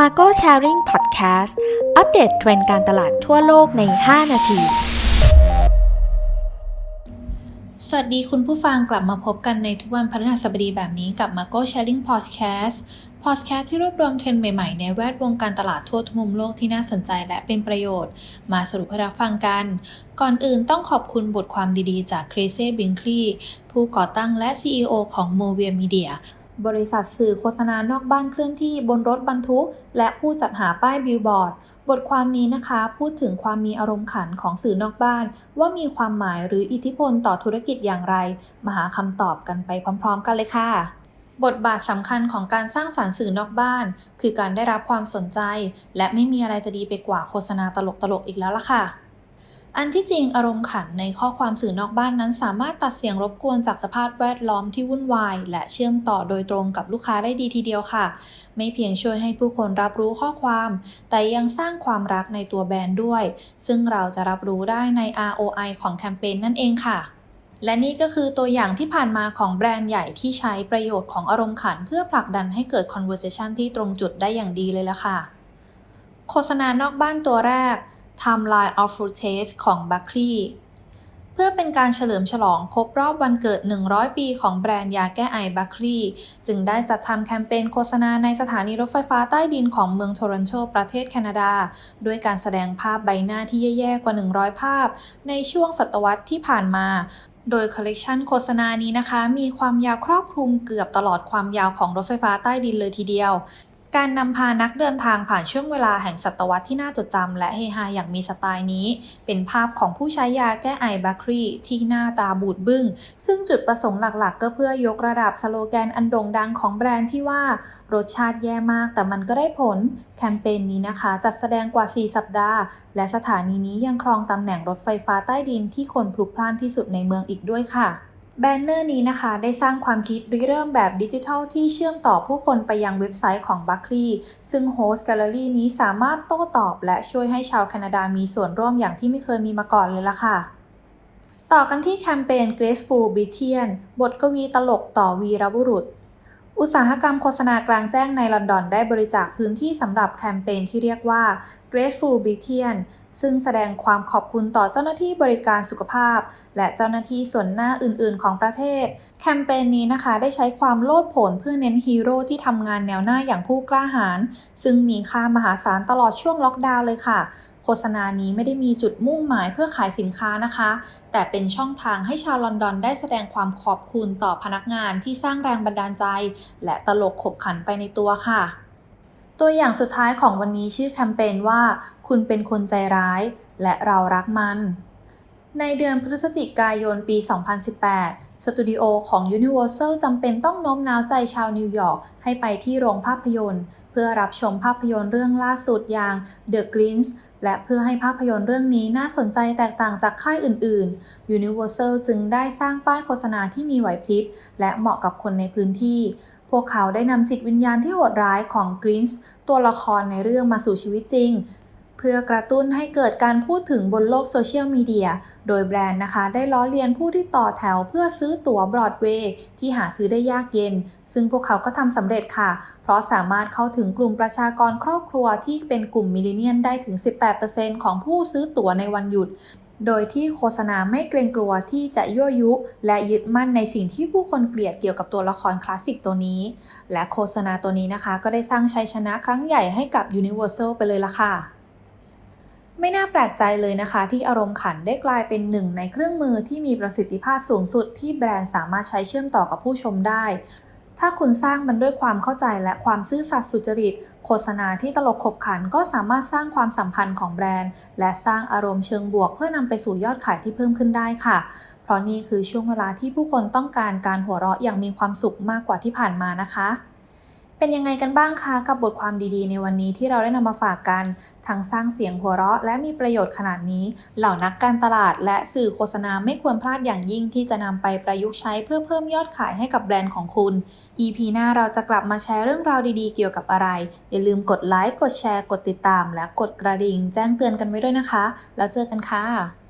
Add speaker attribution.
Speaker 1: Marco Sharing Podcast อัปเดตเทรนด์การตลาดทั่วโลกใน 5 นาที
Speaker 2: สวัสดีคุณผู้ฟังกลับมาพบกันในทุกวันพฤหัสบดีแบบนี้กับ Marco Sharing Podcast Podcast ที่รวบรวมเทรนด์ใหม่ๆ ในแวดวงการตลาดทั่วทุกมุมโลกที่น่าสนใจและเป็นประโยชน์ มาสรุปให้รับฟังกัน ก่อนอื่นต้องขอบคุณบทความดีๆ จากคริเซ่บิงคลีผู้ก่อตั้งและ CEO ของ Movia Media บริษัทสื่อโฆษณานอกบ้านเคลื่อนที่บนรถบรรทุก และผู้จัดหาป้ายบิลบอร์ด บทความนี้นะคะพูดถึงความมีอารมณ์ขันของสื่อนอกบ้าน ว่ามีความหมายหรืออิทธิพลต่อธุรกิจอย่างไร มาหาคำตอบกันไปพร้อม ๆ กันเลยค่ะบทบาทสำคัญของการสร้างสรรค์สื่อนอกบ้าน คือการได้รับความสนใจ และไม่มีอะไรจะดีไปกว่าโฆษณาตลกๆอีกแล้วล่ะค่ะ อันที่จริงอารมณ์ขันในข้อความสื่อนอกบ้านนั้น สามารถตัดเสียงรบกวนจากสภาพแวดล้อมที่วุ่นวาย และเชื่อมต่อโดยตรงกับลูกค้าได้ดีทีเดียวค่ะ ไม่เพียงช่วยให้ผู้คนรับรู้ข้อความ แต่ยังสร้างความรักในตัวแบรนด์ด้วย ซึ่งเราจะรับรู้ได้ใน ROI ของแคมเปญนั่นเองค่ะและนี่ก็คือตัวอย่างที่ผ่านมาของแบรนด์ใหญ่ที่ใช้ประโยชน์ของอารมณ์ขัน เพื่อผลักดันให้เกิด conversation ที่ตรงจุดได้อย่างดีเลยละค่ะ โฆษณานอกบ้านตัวแรก Timeline of Footage ของ Buckley เพื่อเป็นการเฉลิมฉลองครบรอบวันเกิด 100 ปีของแบรนด์ยาแก้ไอบัคลีจึงได้จัดทำแคมเปญโฆษณาในสถานีรถไฟฟ้าใต้ดินของเมืองโทรอนโตประเทศแคนาดา ด้วยการแสดงภาพใบหน้าที่แย่ๆกว่า 100 ภาพ ในช่วงศตวรรษที่ผ่านมา โดยคอลเลกชันโฆษณานี้นะคะ มีความยาวครอบคลุมเกือบตลอดความยาวของรถไฟฟ้าใต้ดินเลยทีเดียว การนำพานักเดินทางผ่านช่วงเวลาแห่งศตวรรษที่น่าจดจำและเฮฮาอย่างมีสไตล์นี้ เป็นภาพของผู้ใช้ยาแก้ไอบัครีที่หน้าตาบูดบึ้ง ซึ่งจุดประสงค์หลักๆ ก็เพื่อยกระดับสโลแกนอันโด่งดังของแบรนด์ที่ว่า รสชาติแย่มากแต่มันก็ได้ผล แคมเปญนี้นะคะ จัดแสดงกว่า 4 สัปดาห์ และสถานีนี้ยังครองตำแหน่งรถไฟฟ้าใต้ดินที่คนพลุกพล่านที่สุดในเมืองอีกด้วยค่ะ แบนเนอร์นี้นะคะได้สร้างความคิดริเริ่มแบบดิจิทัลที่เชื่อมต่อผู้คนไปยังเว็บไซต์ของ b u c k l e y ซึ่งโฮสต์แกลเลอรี่นี้สามารถโต้ตอบ และช่วยให้ชาวแคนาดามีส่วนร่วมอย่างที่ไม่เคยมีมาก่อนเลยล่ะค่ะ ต่อกันที่แคมเปญ Grateful Britian บทกวีตลกต่อวีรบุรุษ อุตสาหกรรมโฆษณากลางแจ้งในลอนดอนได้บริจาคพื้นที่สำหรับแคมเปญที่เรียกว่า Grateful Britain ซึ่งแสดงความขอบคุณต่อเจ้าหน้าที่บริการสุขภาพ และเจ้าหน้าที่ส่วนหน้าอื่น ๆ ของประเทศ แคมเปญนี้นะคะได้ใช้ความโลดโผนเพื่อเน้นฮีโร่ที่ทำงานแนวหน้าอย่างผู้กล้าหาญซึ่งมีค่ามหาศาลตลอดช่วงล็อกดาวน์เลยค่ะ โฆษณานี้ไม่ได้มีจุดมุ่งหมายเพื่อขายสินค้านะคะ แต่เป็นช่องทางให้ชาวลอนดอนได้แสดงความขอบคุณต่อพนักงานที่สร้างแรงบันดาลใจ และตลกขบขันไปในตัวค่ะ ตัวอย่างสุดท้ายของวันนี้ชื่อแคมเปญว่า คุณเป็นคนใจร้าย และเรารักมัน ในเดือนพฤศจิกายนปี 2018 สตูดิโอของ Universal จำเป็นต้องโน้มน้าวใจชาวนิวยอร์กให้ไปที่โรงภาพยนตร์ เพื่อรับชมภาพยนตร์เรื่องล่าสุดอย่าง The Grinch และเพื่อให้ภาพยนตร์เรื่องนี้น่าสนใจแตกต่างจากค่ายอื่นๆ Universal จึงได้สร้างป้ายโฆษณาที่มีไหวพริบและเหมาะกับคนในพื้นที่ พวกเขาได้นำจิตวิญญาณที่โหดร้ายของกรินส์ตัวละครในเรื่องมาสู่ชีวิตจริง เพื่อกระตุ้นให้เกิดการพูดถึงบนโลกโซเชียลมีเดีย โดยแบรนด์นะคะ ได้ล้อเลียนผู้ที่ต่อแถวเพื่อซื้อตั๋วบรอดเวย์ที่หาซื้อได้ยากเย็น ซึ่งพวกเขาก็ทำสำเร็จค่ะ เพราะสามารถเข้าถึงกลุ่มประชากรครอบครัวที่เป็นกลุ่มมิลเลนเนียนได้ถึง 18%ของผู้ซื้อตั๋วในวันหยุดโดยที่โฆษณาไม่เกรงกลัวที่จะยั่วยุ และยึดมั่นในสิ่งที่ผู้คนเกลียดเกี่ยวกับตัวละครคลาสสิกตัวนี้ และโฆษณาตัวนี้นะคะ ก็ได้สร้างชัยชนะครั้งใหญ่ให้กับ Universal ไปเลยละค่ะ ไม่น่าแปลกใจเลยนะคะ ที่อารมณ์ขันได้กลายเป็นหนึ่งในเครื่องมือที่มีประสิทธิภาพสูงสุดที่แบรนด์สามารถใช้เชื่อมต่อกับผู้ชมได้ ถ้าคุณสร้างมันด้วยความเข้าใจและความซื่อสัตย์สุจริต โฆษณาที่ตลกขบขันก็สามารถสร้างความสัมพันธ์ของแบรนด์ และสร้างอารมณ์เชิงบวก เพื่อนำไปสู่ยอดขายที่เพิ่มขึ้นได้ค่ะ เพราะนี่คือช่วงเวลาที่ผู้คนต้องการการหัวเราะอย่างมีความสุขมากกว่าที่ผ่านมานะคะ เป็นยังไงกันบ้างคะกับบทความดีๆ ในวันนี้ที่เราได้นำมาฝากกัน ทั้งสร้างเสียงหัวเราะ และมีประโยชน์ขนาดนี้ เหล่านักการตลาด และสื่อโฆษณาไม่ควรพลาดอย่างยิ่งที่จะนำไปประยุกต์ใช้เพื่อเพิ่มยอดขายให้กับแบรนด์ของคุณ EP หน้าเราจะกลับมาแชร์เรื่องราวดีๆ เกี่ยวกับอะไร อย่าลืมกดไลค์กดแชร์ กดติดตาม และกดกระดิ่ง แจ้งเตือนกันไว้ด้วยนะคะ แล้วเจอกันค่ะ